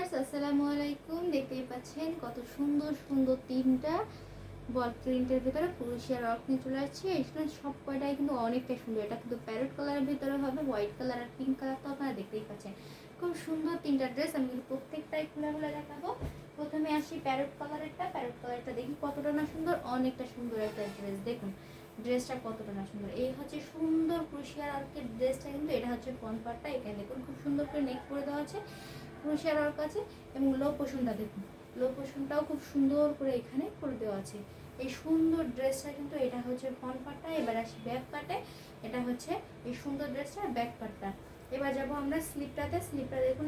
Viewers, আসসালামু আলাইকুম। দেখতেই পাচ্ছেন কত সুন্দর সুন্দর তিনটা বল প্রিন্টের ভিতরে পুরুষিয়া রক নিয়ে চলে আসছে। এখানে সব কয়টাই কিন্তু অনেকটা সুন্দর। এটা কিন্তু প্যারট কালারের ভিতরে হবে, হোয়াইট কালার আর পিঙ্ক কালার তো আপনারা দেখতেই পাচ্ছেন। খুব সুন্দর তিনটা ড্রেস, আমি কিন্তু প্রত্যেকটাই খুলে খুলে দেখাবো। প্রথমে আসি প্যারট কালারেরটা। প্যারট কালারটা দেখি কতটা না সুন্দর, অনেকটা সুন্দর একটা ড্রেস। দেখুন, ড্রেসটা কতটা না সুন্দর। এই হচ্ছে সুন্দর ক্রুশিয়ার আর্কের ড্রেসটা কিন্তু, এটা হচ্ছে পনপাটটা এখানে দেখুন, খুব সুন্দর করে নেক করে দেওয়া আছে। ক্রুশিয়ার আর্ক আছে এবং লো পোষণটা দেখুন। লো পোষণটাও খুব সুন্দর করে এখানে করে দেওয়া আছে। এই সুন্দর ড্রেসটা কিন্তু এটা হচ্ছে ফ্রন্ট পার্টটা এবার আসি ব্যাক পার্টে এটা হচ্ছে এই সুন্দর ড্রেসটা ব্যাক পার্টটা এবার যাব আমরা স্লিপটাতে। স্লিপটা দেখুন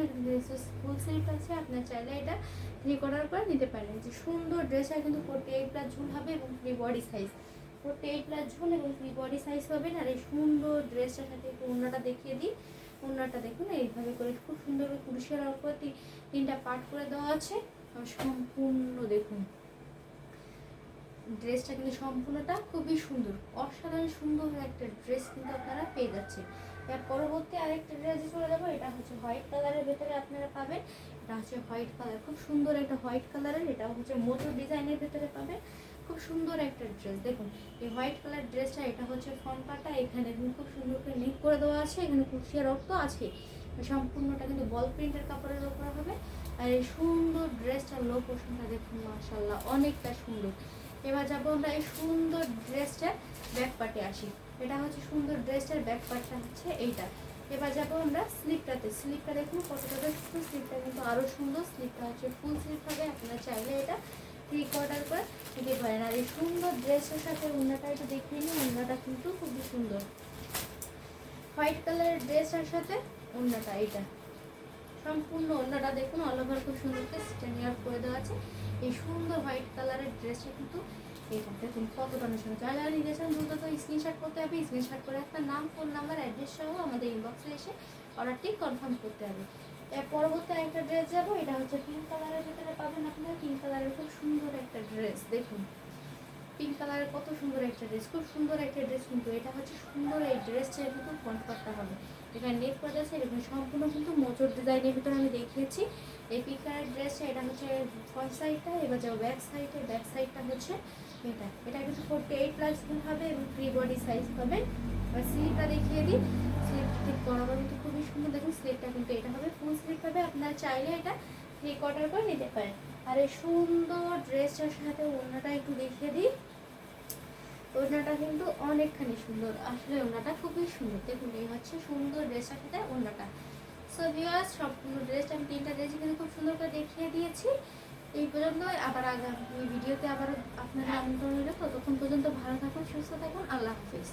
ফুল স্লিপ আছে, আপনার চাইলে এটা থ্রি করার পর নিতে পারেন। যে সুন্দর ড্রেসটা কিন্তু ফোর্টি এইট প্লাস ঝুল হবে এবং free body size forty eight plus ঝুল এবং ফ্রি বডি সাইজ হবে আর এই সুন্দর ড্রেসটার সাথে একটু অন্যটা দেখিয়ে দিই। অন্যটা দেখুন, এইভাবে করে খুব সুন্দর করে কুরুশের অল্প তিনটা পার্ট করে দেওয়া আছে। সম্পূর্ণ দেখুন, ড্রেসটা কিন্তু সম্পূর্ণটা খুবই সুন্দর, অসাধারণ সুন্দর একটা ড্রেস কিন্তু আপনারা পেয়ে যাচ্ছেন। এর পরবর্তী আরেকটা ড্রেসে চলে যাব, এটা হচ্ছে হোয়াইট কালারের ভেতরে আপনারা পাবেন। এটা হচ্ছে হোয়াইট কালার, খুব সুন্দর একটা হোয়াইট কালারের এটা হচ্ছে মোটর ডিজাইনের ভেতরে পাবেন। খুব সুন্দর একটা ড্রেস দেখুন, এই হোয়াইট কালার ড্রেসটা এটা হচ্ছে ফ্রন্ট পার্টটা এখানে খুব সুন্দর করে নেক করে দেওয়া আছে, এখানে কুচিয়া রক্ত আছে। সম্পূর্ণটা কিন্তু বল প্রিন্টের কাপড়ের উপর হবে। আর এই সুন্দর ড্রেসটার লো পোর্শনটা দেখুন মাশাল্লাহ অনেকটা সুন্দর। এবার যাব আমরা এই সুন্দর ড্রেসটার ব্যাক পার্টে আসি। এটা হচ্ছে সুন্দর ড্রেসটার ব্যাক পার্টটা হচ্ছে এইটা। এবার যাব আমরা স্লিপটাতে স্লিপটা দেখুন কতটা স্লিপটা কিন্তু আরও সুন্দর স্লিপটা হচ্ছে ফুল স্লিপ হবে, আপনারা চাইলে এটা থ্রি কোয়ার্টার করে নিতে পারেন। আর এই সুন্দর ড্রেসের সাথে অন্যটা একটু দেখিয়ে নিন অন্যটা কিন্তু খুবই সুন্দর। হোয়াইট কালারের ড্রেসের সাথে অন্যটা এটা সম্পূর্ণ অন্যটা দেখুন অল ওভার খুব সুন্দর করে করে দেওয়া আছে। এই সুন্দর হোয়াইট কালারের ড্রেসটা কিন্তু এটা দেখুন কতটা সুন্দর যারা যারা চান দ্রুত তো স্ক্রিনশট করতে হবে। স্ক্রিনশট করে একটা নাম ফোন নাম্বার অ্যাড্রেস সহ আমাদের ইনবক্সে এসে অর্ডারটি কনফার্ম করতে হবে। পরবর্তী একটা ড্রেস যাব, এটা হচ্ছে পিঙ্ক কালারের ভিতরে পাবেন আপনারা। পিঙ্ক কালারের খুব সুন্দর একটা ড্রেস দেখুন। পিঙ্ক কালারের কত সুন্দর একটা ড্রেস খুব সুন্দর একটা ড্রেস কিন্তু এটা হচ্ছে সুন্দর এই ড্রেসটা কিন্তু কনফার্টটা হবে। এখানে নেট করা যাচ্ছে এরকম সম্পূর্ণ কিন্তু মোচর ডিজাইনের ভিতরে আমি দেখিয়েছি। এই পিঙ্ক কালারের ড্রেসটা এটা হচ্ছে ফ্রন্ট সাইডটা এবার যাব ব্যাক সাইডে ব্যাক সাইডটা হচ্ছে এটা। এটা কিন্তু ফোর্টি এইট প্লাস হবে এবং ফ্রি বডি সাইজ হবে। এবার স্লিপটা দেখিয়ে দিই। স্লিপটা ঠিক বরাবর কিন্তু খুবই সুন্দর। দেখুন স্লিপটা কিন্তু এটা হবে ফুল স্লিপ হবে। আপনারা চাইলে এটা থ্রি কোয়ার্টার করে নিতে পারেন। আর এই সুন্দর ড্রেসটার সাথে ওড়নাটা একটু দেখিয়ে দিই। ওড়নাটা কিন্তু অনেকখানি সুন্দর। আসলে ওড়নাটা খুবই সুন্দর। দেখুন, এই হচ্ছে সুন্দর ড্রেসটার সাথে ওড়নাটা। সো ভিউয়ার্স সম্পূর্ণ ড্রেসটা আমি তিনটা ড্রেস কিন্তু খুব সুন্দর করে দেখিয়ে দিয়েছি। এই পর্যন্ত আবার আগামী ভিডিওতে আবার আপনারা আমন্ত্রণ রইল। ততক্ষণ পর্যন্ত ভালো থাকুন, সুস্থ থাকুন, আল্লাহ হাফিজ।